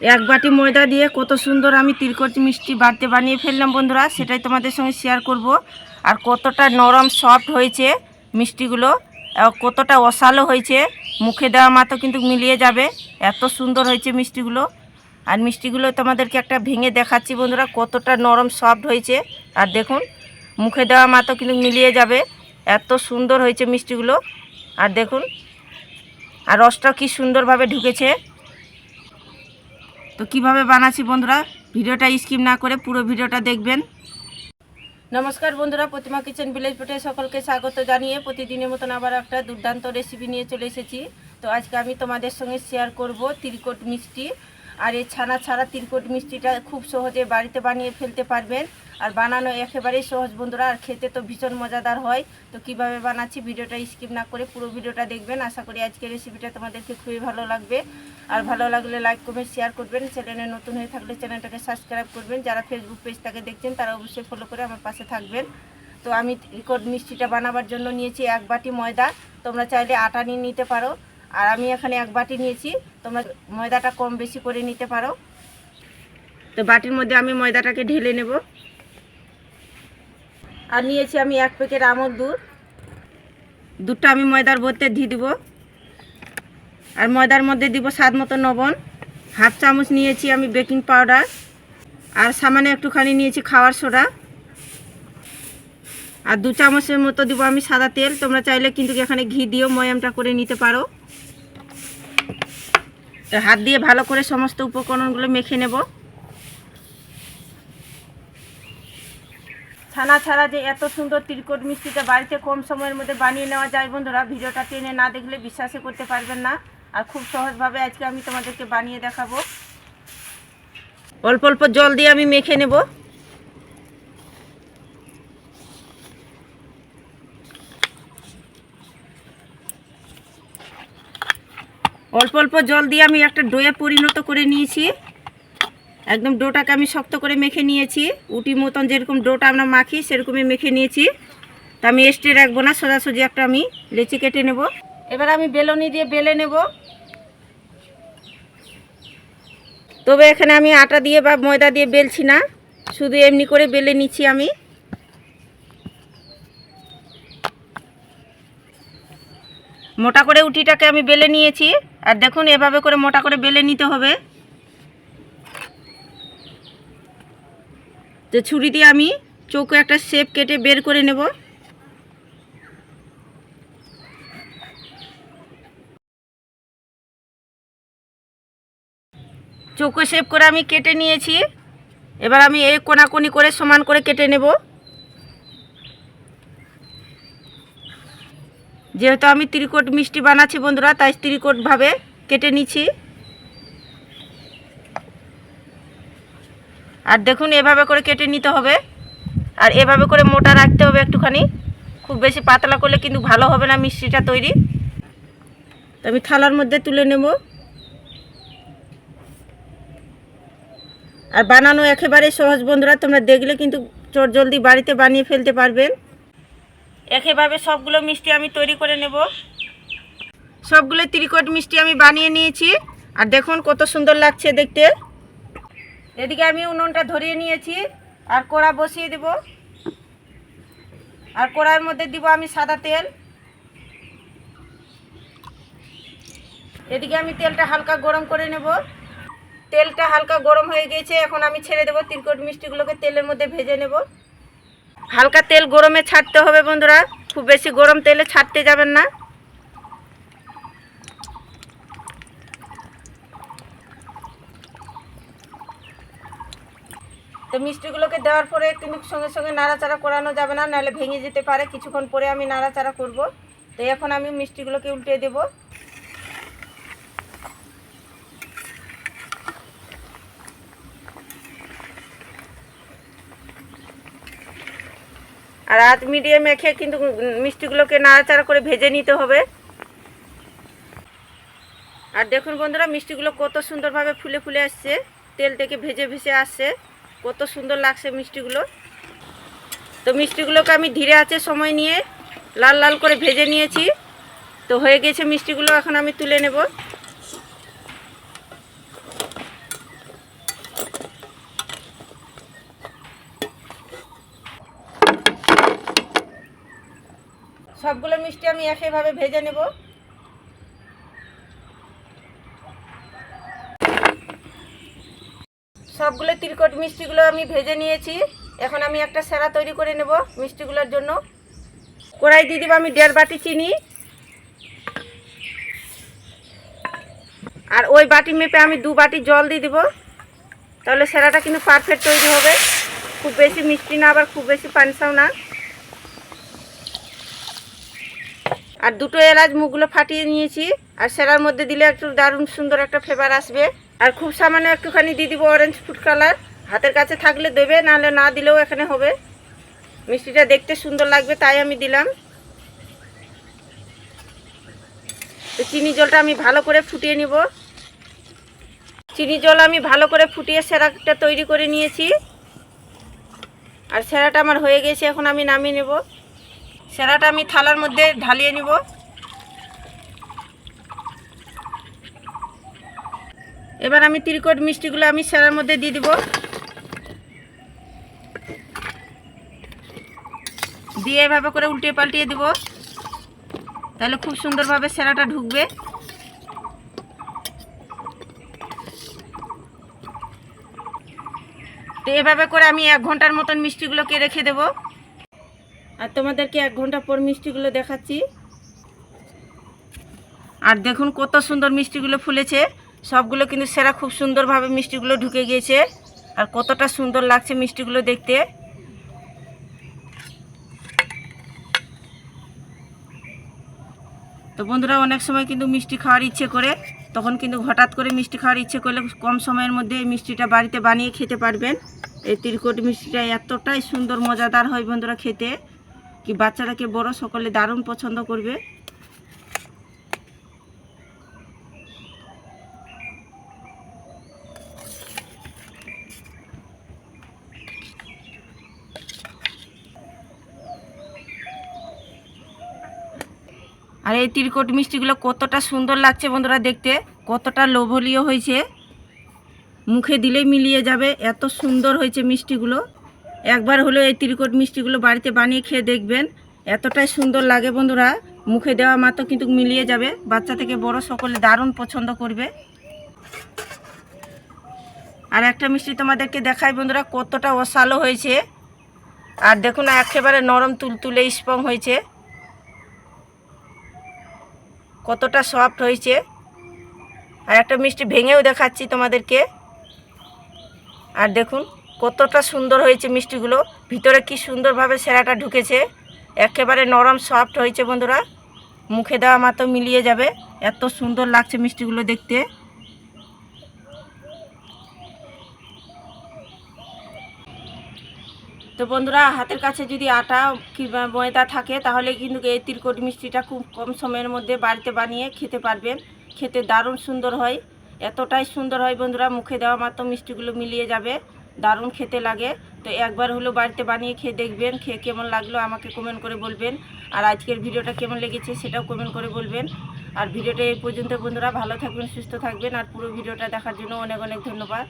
এক বাটি ময়দা দিয়ে কত সুন্দর আমি তিরকট মিষ্টি বাড়তে বানিয়ে ফেললাম বন্ধুরা, সেটাই তোমাদের সঙ্গে শেয়ার করব। আর কতটা নরম সফট হয়েছে মিষ্টিগুলো কতটা অসালো হয়েছে, মুখে দেওয়া মাত্র কিন্তু মিলিয়ে যাবে। এত সুন্দর হয়েছে মিষ্টিগুলো। আর মিষ্টিগুলো তোমাদেরকে একটা ভেঙে দেখাচ্ছি বন্ধুরা, কতটা নরম সফট হয়েছে। আর দেখুন, মুখে দেওয়া মাত্র কিন্তু মিলিয়ে যাবে। এত সুন্দর হয়েছে মিষ্টিগুলো। আর দেখুন, আর রসটা কি সুন্দরভাবে ঢুকেছে। তো কীভাবে বানাচ্ছি বন্ধুরা? ভিডিওটা স্কিপ না করে পুরো ভিডিওটা দেখবেন। নমস্কার বন্ধুরা, প্রতিমা কিচেন ভিলেজ পেটে সকলকে স্বাগত জানিয়ে প্রতিদিনের মতন আবার একটা দুর্দান্ত রেসিপি নিয়ে চলে এসেছি। তো আজকে আমি তোমাদের সঙ্গে শেয়ার করব তিরকট মিষ্টি। আর এই ছানা ছাড়া তিরকট মিষ্টিটা খুব সহজে বাড়িতে বানিয়ে ফেলতে পারবেন। আর বানানো একেবারেই সহজ বন্ধুরা, আর খেতে তো ভীষণ মজাদার হয়। তো কীভাবে বানাচ্ছি ভিডিওটা স্কিপ না করে পুরো ভিডিওটা দেখবেন। আশা করি আজকের রেসিপিটা তোমাদেরকে খুবই ভালো লাগবে। আর ভালো লাগলে লাইক কমেন্ট শেয়ার করবেন। চ্যানেলে নতুন হয়ে থাকলে চ্যানেলটাকে সাবস্ক্রাইব করবেন। যারা ফেসবুক পেজটাকে দেখছেন, তারা অবশ্যই ফলো করে আমার পাশে থাকবেন। তো আমি রেকর্ড মিষ্টিটা বানাবার জন্য নিয়েছি এক বাটি ময়দা। তোমরা চাইলে আটা নিয়ে নিতে পারো। আর আমি এখানে এক বাটি নিয়েছি। তোমরা ময়দাটা কম বেশি করে নিতে পারো। তো বাটির মধ্যে আমি ময়দাটাকে ঢেলে নেব। আর নিয়েছি আমি এক প্যাকেট আমল দুধ। দুধটা আমি ময়দার ভর্তে দিয়ে দিব। আর ময়দার মধ্যে দিব স্বাদ মতো লবণ। হাফ চামচ নিয়েছি আমি বেকিং পাউডার। আর সামান্য একটুখানি নিয়েছি খাওয়ার সোডা। আর দু চামচের মতো দিব আমি সাদা তেল। তোমরা চাইলে কিন্তু এখানে ঘি দিয়েও ময়ামটা করে নিতে পারো। হাত দিয়ে ভালো করে সমস্ত উপকরণগুলো মেখে নেব। ছানা ছাড়া যে এত সুন্দর তিরকট মিষ্টিটা বাড়িতে কম সময়ের মধ্যে বানিয়ে নেওয়া যায় বন্ধুরা, ভিডিওটা টেনে না দেখলে বিশ্বাসই করতে পারবেন না। আর খুব সহজভাবে আজকে আমি তোমাদেরকে বানিয়ে দেখাবো। অল্প অল্প জল দিয়ে আমি মেখে নেব। অল্প অল্প জল দিয়ে আমি একটা ডোয়ে পরিণত করে নিয়েছি। একদম ডোটাকে আমি শক্ত করে মেখে নিয়েছি। উটি মতন যেরকম ডোটা আমরা মাখি, সেরকমই মেখে নিয়েছি। তা আমি এস্টে রাখব না, সোজাসুজি একটা আমি লেচি কেটে নেব। এবার আমি বেলনি দিয়ে বেলে নেব। তবে এখানে আমি আটা দিয়ে বা ময়দা দিয়ে বেলছি না, শুধু এমনি করে বেলে নিচ্ছি আমি। মোটা করে উটিটাকে আমি বেলে নিয়েছি। আর দেখুন, এভাবে করে মোটা করে বেলে নিতে হবে। তো ছুরি দিয়ে আমি চৌকো একটা শেপ কেটে বের করে নেব। চৌকো শেপ করে আমি কেটে নিয়েছি। এবার আমি এই কোনাকুনি করে সমান করে কেটে নেব। যেহেতু আমি ত্রিকোট মিষ্টি বানাচ্ছি বন্ধুরা, তাই ত্রিকোটভাবে কেটে নিচ্ছি। আর দেখুন, এভাবে করে কেটে নিতে হবে। আর এভাবে করে মোটা রাখতে হবে একটুখানি। খুব বেশি পাতলা করলে কিন্তু ভালো হবে না মিষ্টিটা তৈরি। তো আমি থালার মধ্যে তুলে নেব। আর বানানো একেবারে সহজ বন্ধুরা, তোমরা দেখলে কিন্তু চট জলদি বাড়িতে বানিয়ে ফেলতে পারবেন। একেভাবে সবগুলো মিষ্টি আমি তৈরি করে নেব। সবগুলো ত্রিকোট মিষ্টি আমি বানিয়ে নিয়েছি। আর দেখুন কত সুন্দর লাগছে দেখতে। এদিকে আমি উনুনটা ধরিয়ে নিয়েছি। আর কড়া বসিয়ে দেব। আর কড়ার মধ্যে দিব আমি সাদা তেল। এদিকে আমি তেলটা হালকা গরম করে নেব। তেলটা হালকা গরম হয়ে গেছে, এখন আমি ছেড়ে দেবো তিরকট মিষ্টিগুলোকে তেলের মধ্যে ভেজে নেব। হালকা তেল গরমে ছাড়তে হবে বন্ধুরা। খুব বেশি গরম তেলে ছাড়তে যাবেন না। তো মিষ্টিগুলোকে দেওয়ার পরে কিন্তু সঙ্গে সঙ্গে নাড়াচাড়া করানো যাবে না, নাহলে ভেঙে যেতে পারে। কিছুক্ষণ পরে আমি নাড়াচাড়া করব। তো এখন আমি মিষ্টিগুলোকে উল্টে দেব। আর আজ মিডিয়াম মেখে কিন্তু মিষ্টিগুলোকে নাড়াচাড়া করে ভেজে নিতে হবে। আর দেখুন বন্ধুরা, মিষ্টিগুলো কত সুন্দরভাবে ফুলে ফুলে আসছে, তেল থেকে ভেজে ভেজে আসছে, কত সুন্দর লাগছে মিষ্টিগুলো। তো মিষ্টিগুলোকে আমি ধীরে আছে সময় নিয়ে লাল লাল করে ভেজে নিয়েছি। তো হয়ে গেছে মিষ্টিগুলো, এখন আমি তুলে নেব মিষ্টি আমি একইভাবে ভেজে নেব। সবগুলো তিলকট মিষ্টিগুলো আমি ভেজে নিয়েছি। এখন আমি একটা সেরা তৈরি করে নেব মিষ্টিগুলোর জন্য। কড়াই দিয়ে দেবো আমি দেড় বাটি চিনি। আর ওই বাটি মেপে আমি দু বাটি জল দিয়ে দেবো। তাহলে সেরাটা কিন্তু পারফেক্ট তৈরি হবে। খুব বেশি মিষ্টি না, আবার খুব বেশি পানসাও না। আর দুটো এলাচ মুখগুলো ফাটিয়ে নিয়েছি। আর সেরার মধ্যে দিলে একটু দারুণ সুন্দর একটা ফ্লেভার আসবে। আর খুব সামান্য একটুখানি দিয়ে দিব অরেঞ্জ ফুড কালার হাতের কাছে থাকলে দেবে, নাহলে না দিলেও এখানে হবে। মিষ্টিটা দেখতে সুন্দর লাগবে, তাই আমি দিলাম। চিনি জলটা আমি ভালো করে ফুটিয়ে নিব। চিনি জল আমি ভালো করে ফুটিয়ে সেরাটা তৈরি করে নিয়েছি। আর সেরাটা আমার হয়ে গেছে, এখন আমি নামিয়ে নেব। সেরাটা আমি থালার মধ্যে ঢালিয়ে নিব। এবার আমি ত্রিকোট মিষ্টিগুলো আমি সেরার মধ্যে দিয়ে দিব। দিয়ে এভাবে করে উল্টিয়ে পাল্টিয়ে দিব। তাহলে খুব সুন্দরভাবে সেরাটা ঢুকবে। তো এভাবে করে আমি এক ঘণ্টার মতন মিষ্টিগুলোকে রেখে দেব। আর তোমাদেরকে এক ঘণ্টা পর মিষ্টিগুলো দেখাচ্ছি। আর দেখুন কত সুন্দর মিষ্টিগুলো ফুলেছে। সবগুলো কিন্তু সেরা খুব সুন্দরভাবে মিষ্টিগুলো ঢুকে গিয়েছে। আর কতটা সুন্দর লাগছে মিষ্টিগুলো দেখতে। তো বন্ধুরা, অনেক সময় কিন্তু মিষ্টি খাওয়ার ইচ্ছে করে। তখন কিন্তু হঠাৎ করে মিষ্টি খাওয়ার ইচ্ছে করলে কম সময়ের মধ্যে এই মিষ্টিটা বাড়িতে বানিয়ে খেতে পারবেন। এই তিরকোট মিষ্টিটা এতটাই সুন্দর, মজাদার হয় বন্ধুরা খেতে। কি বাচ্চাটাকে বড় সকলে দারুণ পছন্দ করবে? আর এই তিরকোট মিষ্টিগুলো কতটা সুন্দর লাগছে বন্ধুরা দেখতে। কতটা লোভনীয় হয়েছে। মুখে দিলেই মিলিয়ে যাবে। এত সুন্দর হয়েছে মিষ্টিগুলো। একবার হলো এই তিরকোট মিষ্টিগুলো বাড়িতে বানিয়ে খেয়ে দেখবেন। এতটাই সুন্দর লাগে বন্ধুরা। মুখে দেওয়া মাত্র কিন্তু মিলিয়ে যাবে। বাচ্চা থেকে বড় সকলে দারুণ পছন্দ করবে। আর একটা মিষ্টি তোমাদেরকে দেখাই বন্ধুরা, কতটা অসালো হয়েছে। আর দেখুন, একেবারে নরম তুলতুলে স্পং হয়েছে। কতটা সফট হয়েছে। আর একটা মিষ্টি ভেঙেও দেখাচ্ছি তোমাদেরকে। আর দেখুন কতটা সুন্দর হয়েছে মিষ্টিগুলো। ভিতরে কি সুন্দরভাবে সেরাটা ঢুকেছে। একেবারে নরম সফট হয়েছে বন্ধুরা। মুখে দেওয়া মাত্র মিলিয়ে যাবে। এত সুন্দর লাগছে মিষ্টিগুলো দেখতে। তো বন্ধুরা, হাতের কাছে যদি আটা কিংবা ময়দা থাকে, তাহলে কিন্তু এই তিরকোট মিষ্টিটা খুব কম সময়ের মধ্যে বাড়িতে বানিয়ে খেতে পারবেন। খেতে দারুণ সুন্দর হয়। এতটাই সুন্দর হয় বন্ধুরা, মুখে দেওয়া মাত্র মিষ্টিগুলো মিলিয়ে যাবে। দারুণ খেতে লাগে। তো একবার হলো বাড়িতে বানিয়ে খেয়ে দেখবেন, খেয়ে কেমন লাগল আমাকে কমেন্ট করে বলবেন। আর আজকের ভিডিওটা কেমন লেগেছে সেটাও কমেন্ট করে বলবেন। আর ভিডিওটা এই পর্যন্ত বন্ধুরা ভালো থাকবেন, সুস্থ থাকবেন। আর পুরো ভিডিওটা দেখার জন্য অনেক অনেক ধন্যবাদ।